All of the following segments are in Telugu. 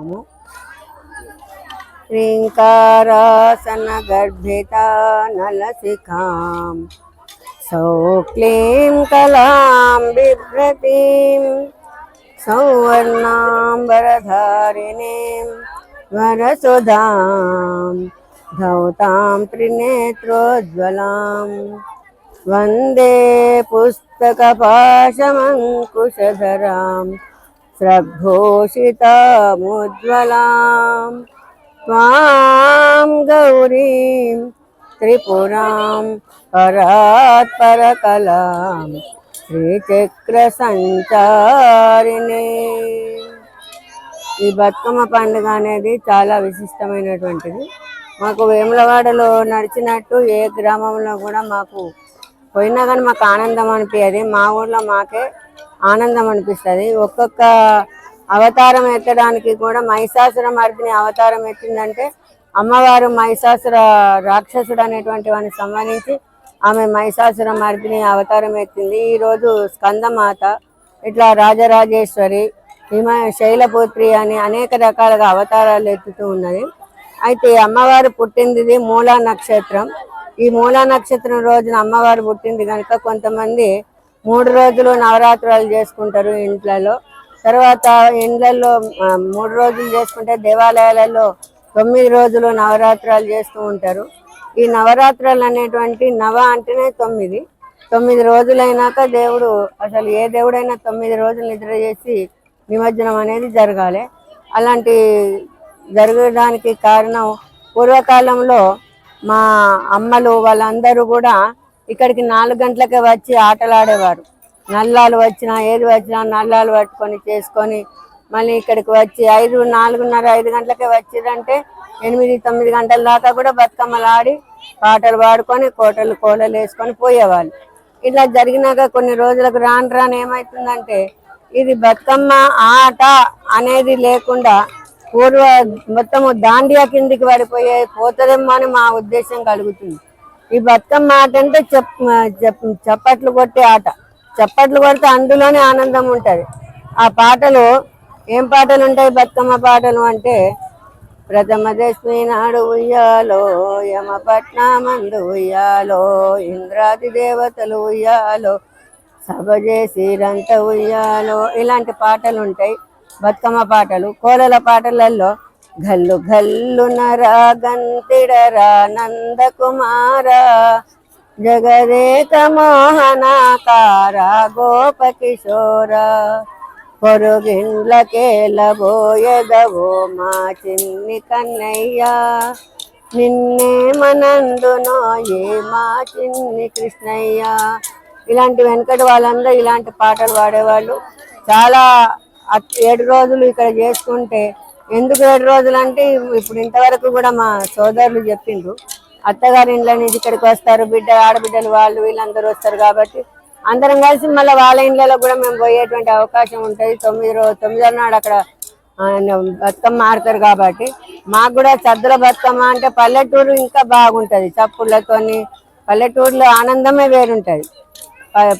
ममो ह्रीङ्कारासनगर्भितानलसिखां सौक्लीं कलां बिभ्रतीं संवर्णां वरधारिणीं वरसुधां धौतां त्रिनेत्रोज्ज्वलां वंदे पुस्तकपाशमङ्कुशधराम् स्रग्घोषितामुज्ज्वलाम् त्वां गौरीं त्रिपुरां परात् परकलां శ్రీచక్రసంచారిణి ఈ బతుకమ్మ పండుగ అనేది చాలా విశిష్టమైనటువంటిది మాకు వేములవాడలో నడిచినట్టు ఏ గ్రామంలో కూడా మాకు పోయినా కానీ మాకు ఆనందం అనిపించదు మా ఊర్లో మాకే ఆనందం అనిపిస్తుంది. ఒక్కొక్క అవతారం ఎత్తడానికి కూడా మహిషాసుర మార్పిని అవతారం ఎత్తిందంటే అమ్మవారు మహిషాసుర రాక్షసుడు అనేటువంటి వాడిని సంబంధించి ఆమె మహిషాసుర మార్పిని అవతారం ఎత్తింది. ఈరోజు స్కందమాత ఇట్లా రాజరాజేశ్వరి హిమ శైలపుత్రి అని అనేక రకాలుగా అవతారాలు ఎత్తుతూ ఉన్నది. అయితే అమ్మవారు పుట్టింది మూలా నక్షత్రం. ఈ మూలా నక్షత్రం రోజున అమ్మవారు పుట్టింది కనుక కొంతమంది మూడు రోజులు నవరాత్రులు చేసుకుంటారు ఇంట్లలో తర్వాత ఇండ్లలో మూడు రోజులు చేసుకుంటే దేవాలయాలలో తొమ్మిది రోజులు నవరాత్రాలు చేస్తూ ఉంటారు. ఈ నవరాత్రులు అనేటువంటి నవ అంటేనే తొమ్మిది. తొమ్మిది రోజులైనాక దేవుడు అసలు ఏ దేవుడైనా తొమ్మిది రోజులు నిద్ర చేసి నిమజ్జనం అనేది జరగాలి. అలాంటి జరగడానికి కారణం పూర్వకాలంలో మా అమ్మలు వాళ్ళందరూ కూడా ఇక్కడికి నాలుగు గంటలకే వచ్చి ఆటలాడేవారు. నల్లాలు వచ్చినా ఏది వచ్చినా నల్లాలు పట్టుకొని చేసుకొని మళ్ళీ ఇక్కడికి వచ్చి ఐదు నాలుగున్నర ఐదు గంటలకే వచ్చిందంటే ఎనిమిది తొమ్మిది గంటల దాకా కూడా బతుకమ్మలు ఆడి పాటలు పాడుకొని కోటలు కోలలు వేసుకొని పోయేవాళ్ళు. ఇట్లా జరిగినాక కొన్ని రోజులకు రాను రాను ఏమవుతుందంటే ఇది బతుకమ్మ ఆట అనేది లేకుండా పూర్వ మొత్తము దాండియా కిందికి పడిపోయే పోతుందేమో అని మా ఉద్దేశం కలుగుతుంది. ఈ బతుకమ్మ ఆట అంటే చెప్ చెప్ చప్పట్లు కొట్టే ఆట. చప్పట్లు కొడితే అందులోనే ఆనందం ఉంటుంది. ఆ పాటలు ఏం పాటలు ఉంటాయి బతుకమ్మ పాటలు అంటే ప్రథమ దశమి నాడు ఉయ్యాలో యమపట్నమందు ఉయ్యాలో ఇంద్రాది దేవతలు ఉయ్యాలో సభ చేసిరంత ఉయ్యాలో ఇలాంటి పాటలు ఉంటాయి. బతుకమ్మ పాటలు కోలల పాటలలో గల్లు గల్లు నరాగంతిడరా నందకుమారా జగదేక మోహనాకార గోపకిశోర పొరుగిండ్లకేలబోయెదవో మా చిన్ని కన్నయ్యా నిన్నే మనందునో ఏ మా చిన్ని కృష్ణయ్య. ఇలాంటి వెనకటి వాళ్ళందరూ ఇలాంటి పాటలు పాడేవాళ్ళు. చాలా ఏడు రోజులు ఇక్కడ చేసుకుంటే ఎందుకు ఏడు రోజులు అంటే ఇప్పుడు ఇంతవరకు కూడా మా సోదరులు చెప్పిండ్రు. అత్తగారి ఇంట్లో నుంచి ఇక్కడికి వస్తారు బిడ్డ ఆడబిడ్డలు వాళ్ళు వీళ్ళందరూ వస్తారు కాబట్టి అందరం కలిసి మళ్ళీ వాళ్ళ ఇండ్లలో కూడా మేము పోయేటువంటి అవకాశం ఉంటుంది. తొమ్మిది రోజు తొమ్మిదో నాడు అక్కడ బతుకమ్మ ఆడతారు కాబట్టి మాకు కూడా సద్దుల బతుకమ్మ అంటే పల్లెటూరు ఇంకా బాగుంటది. చప్పుళ్ళతోని పల్లెటూరులో ఆనందమే వేరుంటది.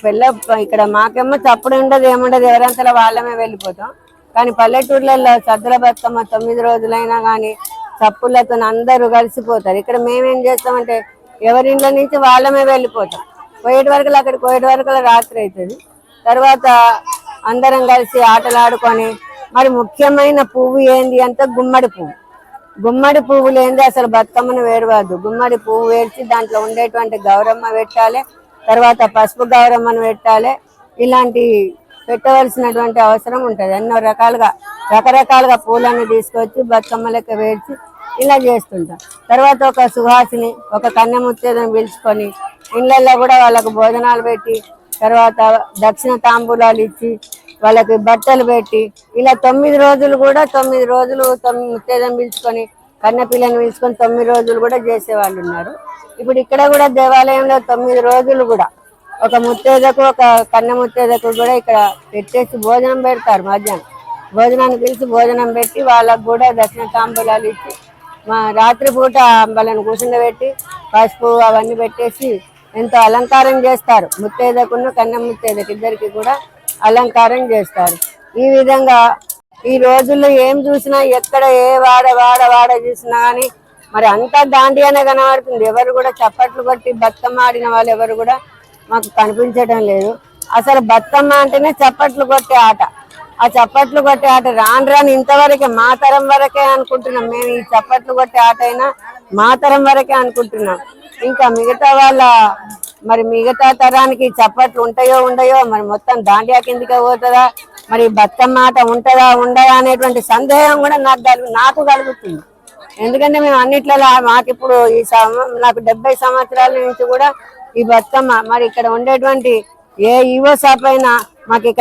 పిల్ల ఇక్కడ మాకేమో చప్పుడు ఉండదు ఏముండదు ఎవరంతలో వాళ్ళమే వెళ్ళిపోతాం. కానీ పల్లెటూర్లలో సద్దుల బతుకమ్మ తొమ్మిది రోజులైనా కానీ చప్పులతో అందరూ కలిసిపోతారు. ఇక్కడ మేమేం చేస్తామంటే ఎవరింట్లో నుంచి వాళ్ళమే వెళ్ళిపోతాం. పోయేటి వరకు అక్కడికి పోయేటి వరకు రాత్రి అవుతుంది తర్వాత అందరం కలిసి ఆటలాడుకొని మరి ముఖ్యమైన పువ్వు ఏంది అంటే గుమ్మడి పువ్వు. గుమ్మడి పువ్వు లేనిది అసలు బతుకమ్మను వేడవద్దు. గుమ్మడి పువ్వు వేర్చి దాంట్లో ఉండేటువంటి గౌరమ్మ పెట్టాలి తర్వాత పసుపు గౌరమ్మను పెట్టాలి ఇలాంటి పెట్టవలసినటువంటి అవసరం ఉంటుంది. ఎన్నో రకాలుగా రకరకాలుగా పూలను తీసుకొచ్చి బతుకమ్మలకు వేర్చి ఇలా చేస్తుంటాం. తర్వాత ఒక సుహాసిని ఒక కన్య ముత్తేదని పిలుచుకొని ఇళ్ళల్లో కూడా వాళ్ళకు భోజనాలు పెట్టి తర్వాత దక్షిణ తాంబూలాలు ఇచ్చి వాళ్ళకి బట్టలు పెట్టి ఇలా తొమ్మిది రోజులు కూడా తొమ్మిది రోజులు తొమ్మిది ముత్తేదం పిలుచుకొని కన్నెపిల్లని పిలుచుకొని తొమ్మిది రోజులు కూడా చేసేవాళ్ళు ఉన్నారు. ఇప్పుడు ఇక్కడ కూడా దేవాలయంలో తొమ్మిది రోజులు కూడా ఒక ముత్తేదకు ఒక కన్న ముత్తేదకు కూడా ఇక్కడ పెట్టేసి భోజనం పెడతారు మధ్యాహ్నం. భోజనాన్ని పిలిచి భోజనం పెట్టి వాళ్ళకు కూడా దక్షిణ తాంబూలాలు ఇచ్చి మా రాత్రిపూట వాళ్ళని కూర్చుండబెట్టి పసుపు అవన్నీ పెట్టేసి ఎంతో అలంకారం చేస్తారు. ముత్తేదకును కన్న ముత్తేదకు ఇద్దరికి కూడా అలంకారం చేస్తారు. ఈ విధంగా ఈ రోజుల్లో ఏం చూసినా ఎక్కడ ఏ వాడ వాడ వాడ చూసినా కానీ మరి అంతా దాండియానే కనబడుతుంది. ఎవరు కూడా చప్పట్లు కొట్టి బతుకమ్మ ఆడిన వాళ్ళు ఎవరు కూడా మాకు కనిపించడం లేదు. అసలు బతుకమ్మ అంటేనే చప్పట్లు కొట్టే ఆట. ఆ చప్పట్లు కొట్టే ఆట రాను రాను ఇంతవరకే మా తరం వరకే అనుకుంటున్నాం. మేము ఈ చప్పట్లు కొట్టే ఆట అయినా మా తరం వరకే అనుకుంటున్నాం. ఇంకా మిగతా వాళ్ళ మరి మిగతా తరానికి చప్పట్లు ఉంటాయో ఉండయో మరి మొత్తం దాండియా కిందికే పోతుందా? మరి బతుకమ్మ ఆట ఉంటుందా ఉండదా అనేటువంటి సందేహం కూడా నాకు కలుగు నాకు కలుగుతుంది. ఎందుకంటే మేము అన్నిట్లలో మాకు ఇప్పుడు ఈ నాకు డెబ్బై సంవత్సరాల నుంచి కూడా ఈ బతుకమ్మ. మరి ఇక్కడ ఉండేటువంటి ఏ ఈవో షాప్ అయినా మాకు ఇక్కడ